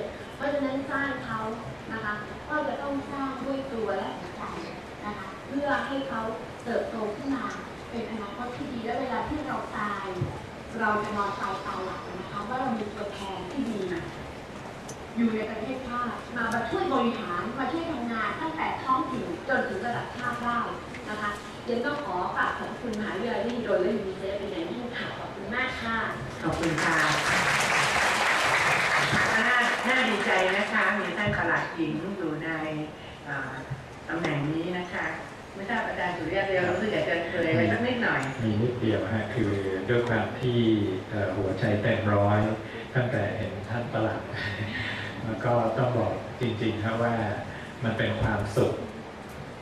ศ เพราะฉะนั้นสร้างเขานะคะก็จะต้องสร้างด้วยตัวและหัวใจนะคะเพื่อให้เขาเติบโตขึ้นมาเป็นอนาคตที่ดีและเวลาที่เราตาย เราจะนอนตายตาหลับนะคะว่าเรามีตัวแทนที่ดี อยู่ในประเทศชาติมามาช่วยบริหารมาช่วยทำงานตั้งแต่ท้องถิ่นจนถึงระดับชาติได้นะคะยังต้องขอกราบขอบคุณมหาวิทยาลัยมหิดลและยูนิเซฟเป็นอย่างยิ่งค่ะขอบคุณมากค่ะขอบคุณค่ะ ดีใจนะคะ มีท่านประหลัดหญิงอยู่ในตำแหน่งนี้นะคะ ไม่ทราบอาจารย์สุริยะเรียนรู้สึกอยากจะเคยอะไรสักนิดหน่อย มีนิดเดียวฮะคือด้วยความที่หัวใจเต็มร้อยตั้งแต่เห็นท่านประหลัดแล้วก็ต้องบอกจริงๆครับว่ามันเป็นความสุข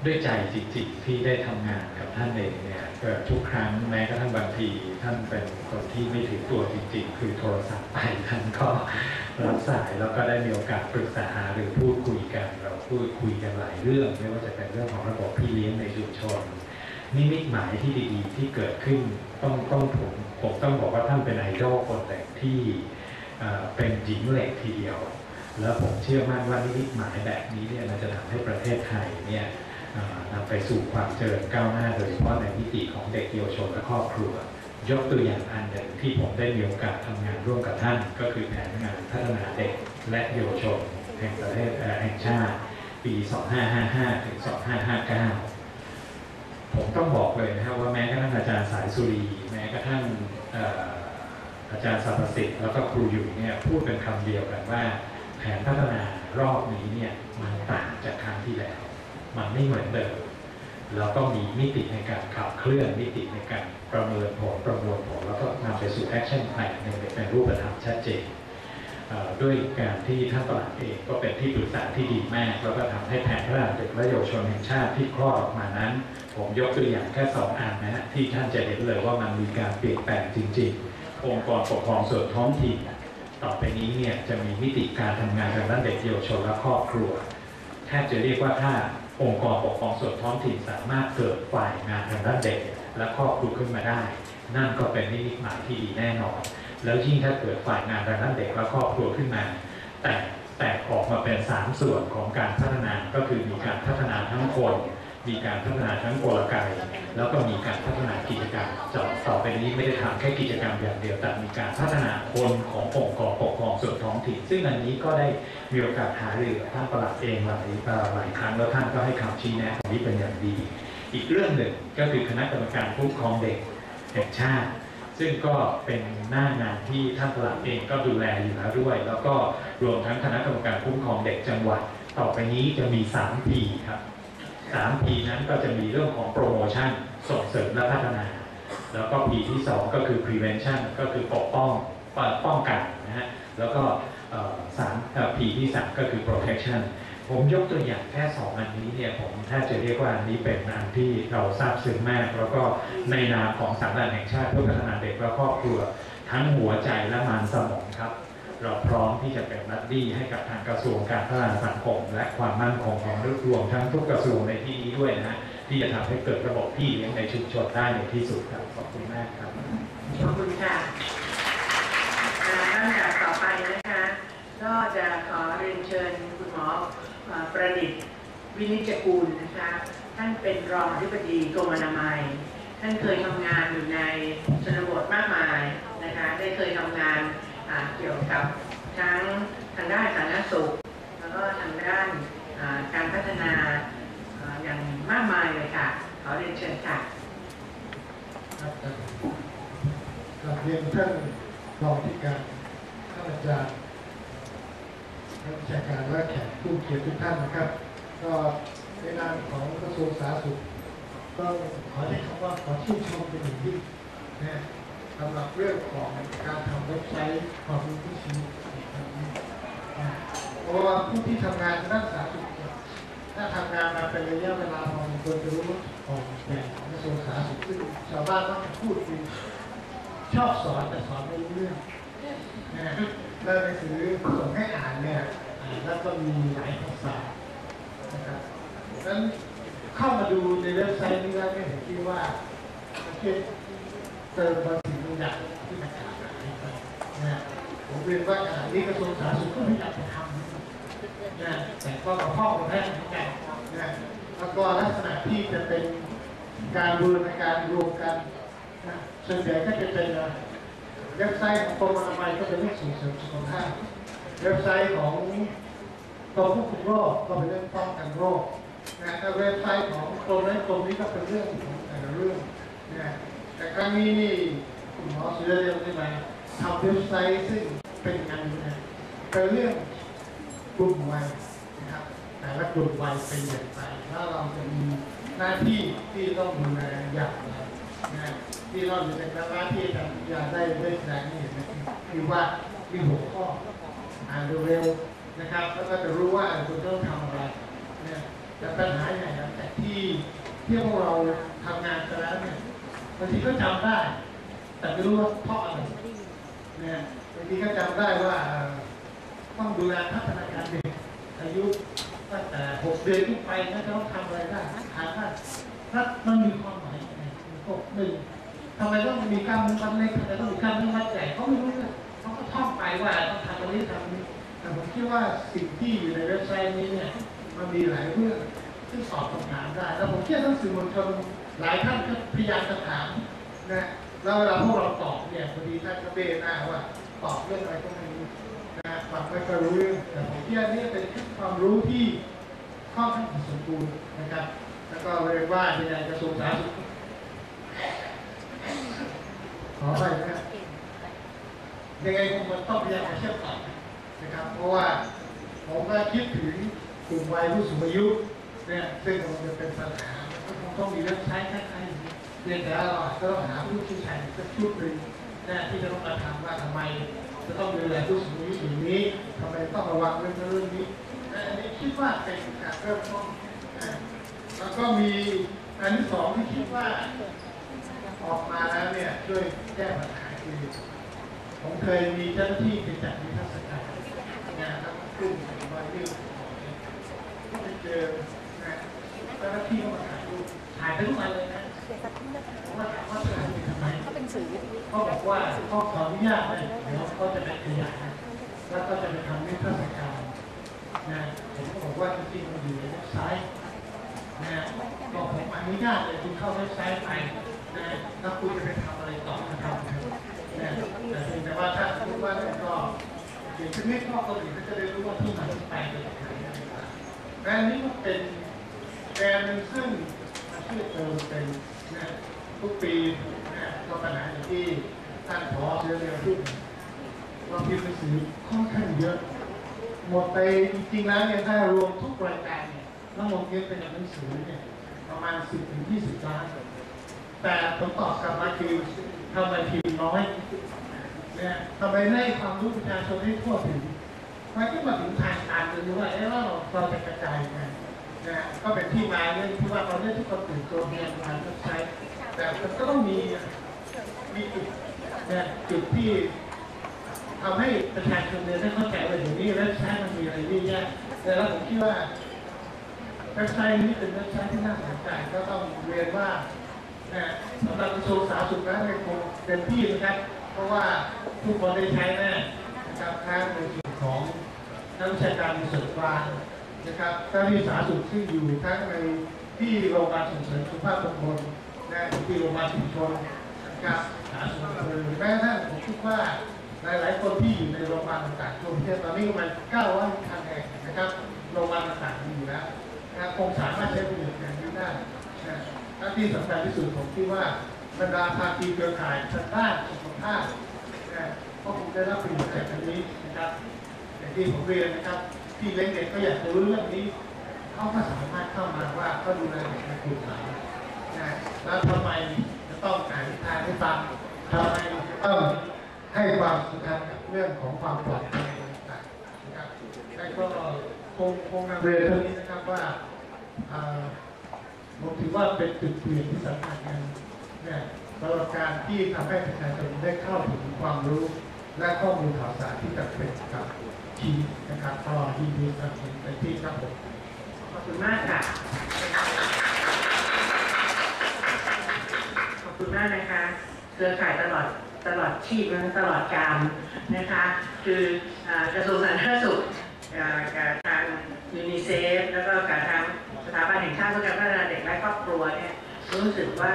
ด้วยใจจริงๆที่ได้ทำงานกับท่านเองเนี่ยทุกครั้งแม้กระทั่งบางที ท่านเป็นคนที่ไม่ถือตัวจริง ๆ คือโทรศัพท์ไปท่านก็รับสายแล้วก็ได้มีโอกาสปรึกษาหาหรือพูดคุยกัน เราพูดคุยกันหลายเรื่อง ไม่ว่าจะเป็นเรื่องของระบบพี่เลี้ยงในชุมชนนิมิตหมายที่ดีๆที่เกิดขึ้นต้องต้องผมผมต้องบอกว่าท่านเป็นไอดอลคนแรกที่เป็นหญิงเหล็กทีเดียว แล้วผมเชื่อมั่นว่านิมิตหมายแบบนี้เนี่ยมันจะทำให้ประเทศไทยเนี่ย นำไปสู่ความเจริญก้าวหน้าโดยเฉพาะในมิติของเด็กเยาวชนและครอบครัว ยกตัวอย่างอันหนึ่งที่ผมได้มีโอกาสทำงานร่วมกับท่าน ก็คือแผนงานพัฒนาเด็กและเยาวชน แห่งประเทศแห่งชาติ ปี 2555 ถึง 2559 ผมต้องบอกเลยนะครับว่าแม้กระทั่งอาจารย์สายสุรี แม้กระทั่งอาจารย์สรรพสิทธิ์แล้วก็ครูอยู่เนี่ยพูดเป็นคำเดียวกันว่า แผนพัฒนารอบนี้เนี่ยมันต่างจากครั้งที่แล้ว มันไม่เหมือนเดิมแล้วก็มีมิติในการขับเคลื่อนมิติในการประเมินผลประมวลผลแล้วก็นำไปสู่แอคชั่นแพลนในรูปธรรมชัดเจนด้วยการที่ท่านประหลัดเองก็เป็นที่ปรึกษาที่ดีมาก แล้วก็ทำให้แผนพัฒนาเด็กและเยาวชนแห่งชาติที่คลอดออกมานั้น ผมยกตัวอย่างแค่สองอันนะฮะที่ท่านจะเห็นเลยว่ามันมีการเปลี่ยนแปลงจริง ๆ องค์กรปกครองส่วนท้องถิ่นต่อไปนี้เนี่ยจะมีมิติการทำงานทางด้านเด็กเยาวชนและครอบครัวแทบจะเรียกว่าถ้า องค์กรปกครองส่วนท้องถิ่นสามารถเกิดฝ่ายงานทางด้านเด็ก และครอบครัวขึ้นมาได้ นั่นก็เป็นนิมิตหมายที่ดีแน่นอน แล้วยิ่งถ้าเกิดฝ่ายงานทางด้านเด็กและครอบครัวขึ้นมา แต่แตกออกมาเป็นสามส่วนของการพัฒนาก็คือมีการพัฒนาทั้งคน มีการพัฒนาทั้งกลไกแล้วก็มีการพัฒนากิจกรรมจะต่อไปนี้ไม่ได้ทำแค่กิจกรรมอย่างเดียวแต่มีการพัฒนาคนขององค์กรปกครองส่วนท้องถิ่น ซึ่งอันนี้ก็ได้มีโอกาสหารือท่านประหลัดเองหลายหลายครั้งแล้วท่านก็ให้คำชี้แนะนี้เป็นอย่างดี อีกเรื่องหนึ่งก็คือคณะกรรมการคุ้มครองเด็กแห่งชาติ ซึ่งก็เป็นหน้างานที่ท่านประหลัดเองก็ดูแลอยู่แล้วด้วย แล้วก็รวมทั้งคณะกรรมการคุ้มครองเด็กจังหวัด ต่อไปนี้จะมี 3 ปีครับ 3ปีนั้นก็จะมีเรื่องของโปรโมชั่นส่งเสริมและพัฒนา แล้วก็ปีที่ 2 ก็คือ prevention ก็คือปกป้องป้องกันนะฮะแล้วก็สามปีที่3ก็คือ protection ผมยกตัวอย่างแค่2อันนี้เนี่ยผมแทบจะเรียกว่าอันนี้เป็นอันที่เราทราบซึ้งมาก แล้วก็ในนามของสถาบันแห่งชาติเพื่อพัฒนาเด็กและครอบครัว ทั้งหัวใจและมานสมองครับ เราพร้อมที่จะเป็นบัดดี้ให้กับทางกระทรวงการพัฒนาสังคม และความมั่นคงของมนุษย์รวมทั้งทุกกระทรวงในที่นี้ด้วยนะฮะที่จะทำให้เกิดระบบพี่เลี้ยงในชุมชนได้ในที่สุดครับขอบคุณมากครับขอบคุณค่ะอ่าลำดับต่อไปนะคะก็จะขอเรียนเชิญคุณหมอประดิษฐ์วินิจกูลนะคะท่านเป็นรองอธิบดีกรมอนามัย ท่านเคยทำงานอยู่ในชนบทมากมายนะคะได้เคยทำงาน เกี่ยวกับทั้งทางด้านสาธารณสุข แล้วก็ทางด้านการพัฒนาอย่างมากมายเลยค่ะ ขอเรียนเชิญค่ะครับกับเรียนท่านรองที่การท่านอาจารย์นักวิชาการและแขกผู้เกียรติทุกท่านนะครับ ก็ในนามของกระทรวงสาธารณสุขต้องขอใช้คำว่าขอชื่นชมเป็นอย่างยิ่งนะ สำหรับเรื่องของการทำเว็บไซต์ความรู้ที่ชีวิตเพราะว่าผู้ที่ทำงานด้านสาธารณสุขถ้าทำงานมาเป็นระยะเวลาพอสมควรจะรู้ของแบบของกระทรวงสาธารณสุขซึ่งชาวบ้านมักจะพูดคือชอบสอนแต่สอนไม่รู้เรื่องนะแล้วหนังสือส่งให้อ่านเนี่ยแล้วก็มีหลายภาษานะครับดังนั้นเข้ามาดูในเว็บไซต์นี้แล้วเนี่ยผมคิดว่าเคเติมบาง สิ่งบางอย่างที่มันขาดหายไปนะผมเรียนว่าขณะนี้กระทรวงสาธารณสุขก็พยายามจะทำนะแต่ก็กับพ่อกับแม่เหมือนกันนะแล้วก็ลักษณะที่จะเป็นการบูรณาการรวมกันนะส่วนใหญ่ก็จะเป็นเว็บไซต์ของกรมอนามัยก็เป็นเรื่องส่งเสริมสุขภาพเว็บไซต์ของกรมควบคุมโรคก็เป็นเรื่องป้องกันโรคนะถ้าเว็บไซต์ของกรมนั้นกรมนี้ก็เป็นเรื่องของแต่ละเรื่องนะแต่ครั้งนี้นี่ คุณหมอเสุรเดชได้มาทำเว็บไซต์ซึ่งเป็นงานนะเป็นเรื่องกลุ่มวัยนะครับ แต่ละกลุ่มวัยเป็นอย่างไรแล้วเราจะมีหน้าที่ที่ต้องดูแลอย่างไรนะที่เราอยู่ในหน้าที่ทำอยากได้ได้แสดงให้เห็นนะครับคือว่ามีหัวข้ออ่านเร็วๆนะครับ แล้วก็จะรู้ว่าคุณต้องทำอะไรเนี่ยแต่ปัญหาใหญ่หลังจากที่ที่พวกเราทำงานไปแล้วเนี่ยบางทีก็จำได้ แต่ไม่รู้ว่าเพราะอะไรนี่บางทีก็จำได้ว่าต้องดูแลพัฒนาการเด็กอายุตั้งแต่หกเดือนขึ้นไปนะจะต้องทำอะไรได้ถามว่าถ้ามันมีความหมายยังไงหกหนึ่งทำไมต้องมีกล้ามเนื้อมัดเล็กทำไมต้องมีกล้ามเนื้อมัดใหญ่เขาไม่รู้เลยเขาก็ท่องไปว่าต้องทำอะไรทำนี้แต่ผมคิดว่าสิ่งที่อยู่ในเว็บไซต์นี้เนี่ยมันมีหลายเรื่องที่ตอบคำถามได้แล้วผมเชื่อทั้งสื่อมวลชนหลายท่านก็พยายามจะถามนะ แล้วเวลาพวกเราตอบเนี่ยพอดีท่านก็เบหน้าว่าตอบเรื่องอะไรก็ไม่รู้นะฟังไม่ค่อยรู้เรื่องแต่ผมคิดว่านี่เป็นความรู้ที่ค่อข้างสมบูรณ์นะครับ แล้วก็เรียกว่าในงานกระทรวงสาธารณสุขขอไปนะยังไงผมมันต้องพยายามเชื่อมต่อนะครับ เพราะว่าผมก็คิดถึงกลุ่มวัยผู้สูงอายุเนี่ยซึ่งมันจะเป็นปัญหาก็คงต้องมีเว็บไซต์คล้ายๆอย่างนี้ เพียงแต่ว่าเราอาจจะต้องหาผู้เชี่ยวชาญสักชุดหนึ่งนะที่จะต้องมาทำว่าทำไม จะต้องดูแลผู้สูงอายุอย่างนี้ทำไมต้องระวังเรื่องเรื่องนี้นะอันนี้คิดว่าเป็นการเริ่มต้นนะแล้วก็มีอันที่สองที่คิดว่า ออกมาแล้วเนี่ยช่วยแก้ปัญหาคือผมเคยมีเจ้าหน้าที่ไปจัดนิทรรศการงานทั้งกลุ่มวัยรุ่นไปเจอนะเจ้าหน้าที่เขามาถ่ายรูปถ่ายไปทุกวันเลยนะ ผมว่าถามว่าถ่ายไปทำไมเขาเป็นสื่อเขาบอกว่าเขาขออนุญาตเลยเดี๋ยวเขาจะไปขยายแล้วก็จะไปทำนิทรรศการนะผมก็บอกว่าจริงๆมันอยู่ในเว็บไซต์นะบอกผมอนุญาตเลยคุณเข้าเว็บไซต์ไปนะแล้วคุณจะไปทำอะไรต่อก็ทำเถอะนะแต่เพียงแต่ว่าถ้าสมมติว่าก็เขียนชื่อข้อเกาหลีก็จะได้รู้ว่าที่มาที่ไปเป็นยังไงอะไรต่างๆและอันนี้มันเป็นแบรนด์ซึ่งมันช่วยเติมเต็น ทุกปีนะก็ปัญหาอย่างที่ท่านผอเชื้อเรียนพูดเราพิมพ์หนังสือค่อนข้างเยอะ หมดไปจริงๆแล้วเนี่ยถ้ารวมทุกรายการเนี่ยทั้งหมดเงินเป็นหนังสือเนี่ยประมาณ 10ถึง20 ล้าน แต่ผลตอบกลับมาคือทำไมพิมพ์น้อยเนี่ยทำไมให้ความรู้ประชาชนให้ทั่วถึงมันก็มาถึงทางการจะรู้ว่าเอ๊ะเราเราจะกระจายไง นะก็เป็นที่มาเรื่องที่ว่าตอนนี้ทุกคนตื่นตัวเรียนการเว็บไซต์แต่มันก็ต้องมีมีจุดนี่ยจุดที่ทำให้ประชาชนเนี่ยได้เข้าใจว่าเดี๋ยวนี้เว็บไซต์มันมีอะไรเยอะแยะแต่แล้วผมคิดว่าเว็บไซต์นี้เป็นเว็บไซต์ที่น่าสนใจก็ต้องเรียนว่าสำหรับกระทรวงสาธารณสุขนั้นเนี่ยคงเต็มที่นะครับ เพราะว่าทุกคนได้ใช้แน่นะครับทั้งในส่วนของนักวิชาการในส่วนกลาง นะครับเจ้าที่สาธารณสุขที่อยู่ทั้งในที่โรงพยาบาลส่งเสริมสุขภาพตำบลและที่โรงพยาบาลชุมชนนะครับสาธารณสุขอำเภอแม้กระทั่งผมคิดว่าหลายๆคนที่อยู่ในโรงพยาบาลต่างๆทั่วประเทศตอนนี้ประมาณ900คันแห่งนะครับโรงพยาบาลต่างๆมีอยู่แล้วนะครับคงสามารถใช้ประโยชน์อย่างนี้ได้นะและที่สำคัญที่สุดผมคิดว่าบรรดาภาคีเครือข่ายทางด้านสุขภาพนะก็คงได้รับประโยชน์จากอันนี้นะครับอย่างที่ผมเรียนนะครับ ที่เล็กเด็กก็อยากจะรู้เรื่องนี้ เขาก็สามารถเข้ามาว่าเขาดูแลเด็กในกลุ่มไหนนะแล้วทำไมจะต้องอ่านนิทานให้ฟังทำไมจะต้องให้ความสำคัญกับเรื่องของความปลอดภัยต่างๆนะครับและก็คงคงนำเรียนเรื่องนี้นะครับว่าผมถือว่าเป็นจุดเปลี่ยนที่สำคัญเนี่ยสำหรับการที่ทำให้ประชาชนได้เข้าถึงความรู้และข้อมูลข่าวสารที่จำเป็นกับ ชีนะครับก็ยินดีสนับสนุนเป็นที่ครับผมขอบคุณมากค่ะ ขอบคุณมากนะคะเครือข่ายตลอดตลอดชีพและตลอดกาลนะคะ คือกระทรวงสาธารณสุขกับทางยูนิเซฟแล้วก็กับทางสถาบันแห่งชาติเพื่อการพัฒนาเด็กและครอบครัวเนี่ยรู้สึกว่า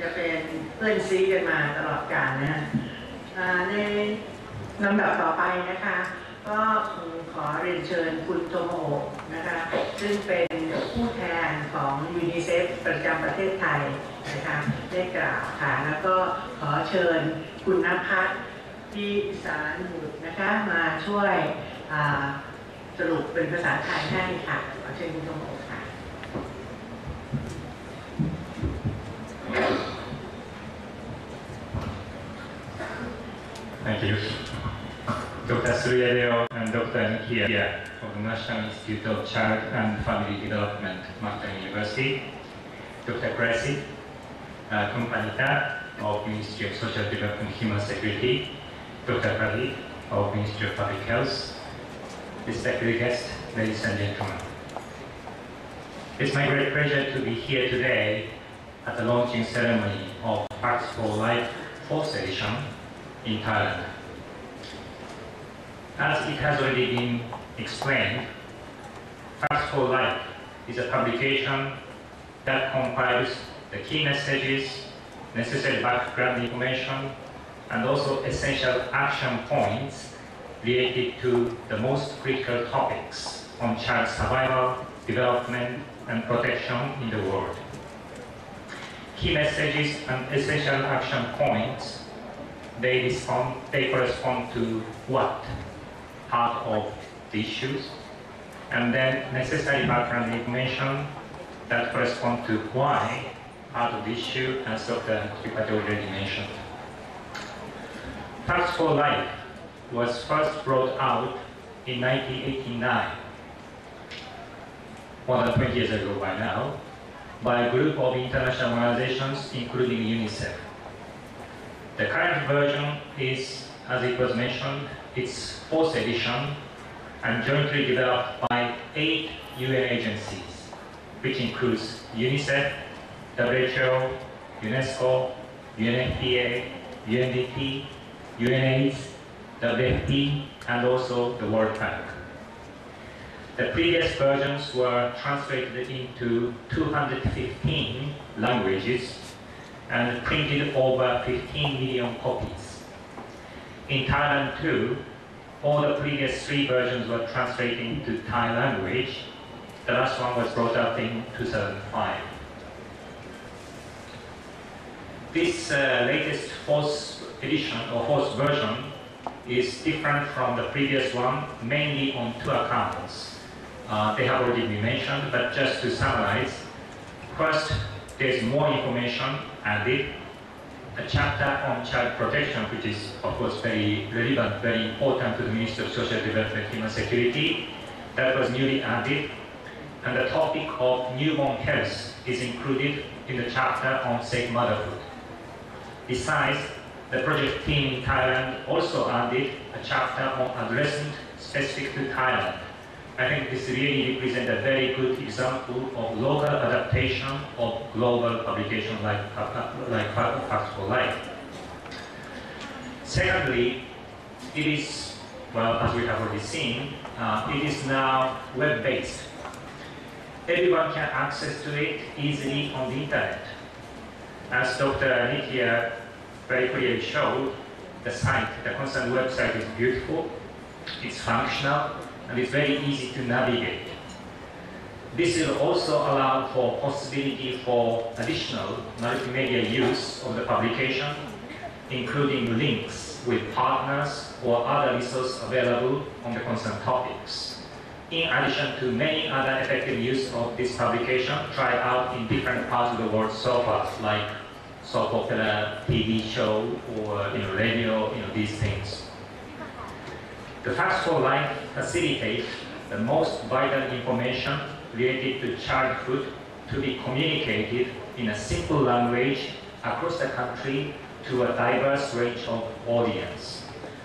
จะเป็นเพื่อนซีกันมาตลอดกาลนะฮะอ่าในลำดับต่อไปนะคะ ก็ขอเรียนเชิญคุณโทโมโอะนะคะซึ่งเป็นผู้แทนของยูนิเซฟประจำประเทศไทยนะคะได้กล่าวค่ะแล้วก็ขอเชิญคุณนภัสที่สารบุตรนะคะมาช่วยอ่าสรุปเป็นภาษาไทยให้ค่ะขอเชิญคุณโทโมโอะ And Dr. Nikia of the National Institute of Child and Family Development, Malta University. Dr. Gracie uh, of Ministry of Social Development and Human Security. Dr. Pradeep of Ministry of Public Health. Respected guests, ladies and gentlemen. It's my great pleasure to be here today at the launching ceremony of Parks for Life 4th edition in Thailand. As it has already been explained, Facts for Life is a publication that compiles the key messages, necessary background information, and also essential action points related to the most critical topics on child survival, development, and protection in the world. Key messages and essential action points they respond, they correspond to what part of the issues, and then necessary background information that correspond to why part of the issue, as Dr. Tripathi already mentioned. Facts for Life was first brought out in 1989, more than 20 years ago by now, by a group of international organizations, including UNICEF. The current version is, as it was mentioned, its fourth edition and jointly developed by eight UN agencies, which includes UNICEF, WHO, UNESCO, UNFPA, UNDP, UNAIDS, WFP, and also the World Bank. The previous versions were translated into 215 languages and printed over 15 million copies. In Thailand too, all the previous three versions were translated into Thai language. The last one was brought out in 2005. This uh, latest fourth edition or fourth version is different from the previous one mainly on two accounts. Uh, they have already been mentioned, but just to summarize, first, there's more information added. A chapter on child protection, which is of course very relevant, very important to the Ministry of Social Development and Human Security, that was newly added. And the topic of newborn health is included in the chapter on safe motherhood. Besides, the project team in Thailand also added a chapter on adolescent specific to Thailand. I think this really represents a very good example of local adaptation of global publication like, like Facts for Life. Secondly, it is, well, as we have already seen, uh, it is now web-based. Everyone can access to it easily on the internet. As Dr. Nitya very clearly showed, the site, the concerned website is beautiful, it's functional, and it's very easy to navigate. This will also allow for possibility for additional multimedia use of the publication, including links with partners or other resources available on the concerned topics. In addition to many other effective use of this publication tried out in different parts of the world so far, like soap opera, TV show, or you know, radio, you know, these things. The Facts for Life facilitates the most vital information related to childhood to be communicated in a simple language across the country to a diverse range of audience.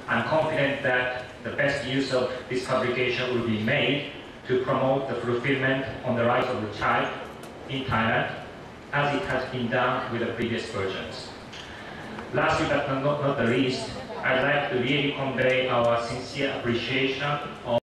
I'm confident that the best use of this publication will be made to promote the fulfillment on the rights of the child in Thailand as it has been done with the previous versions. Lastly but not, not the least, I'd like to really convey our sincere appreciation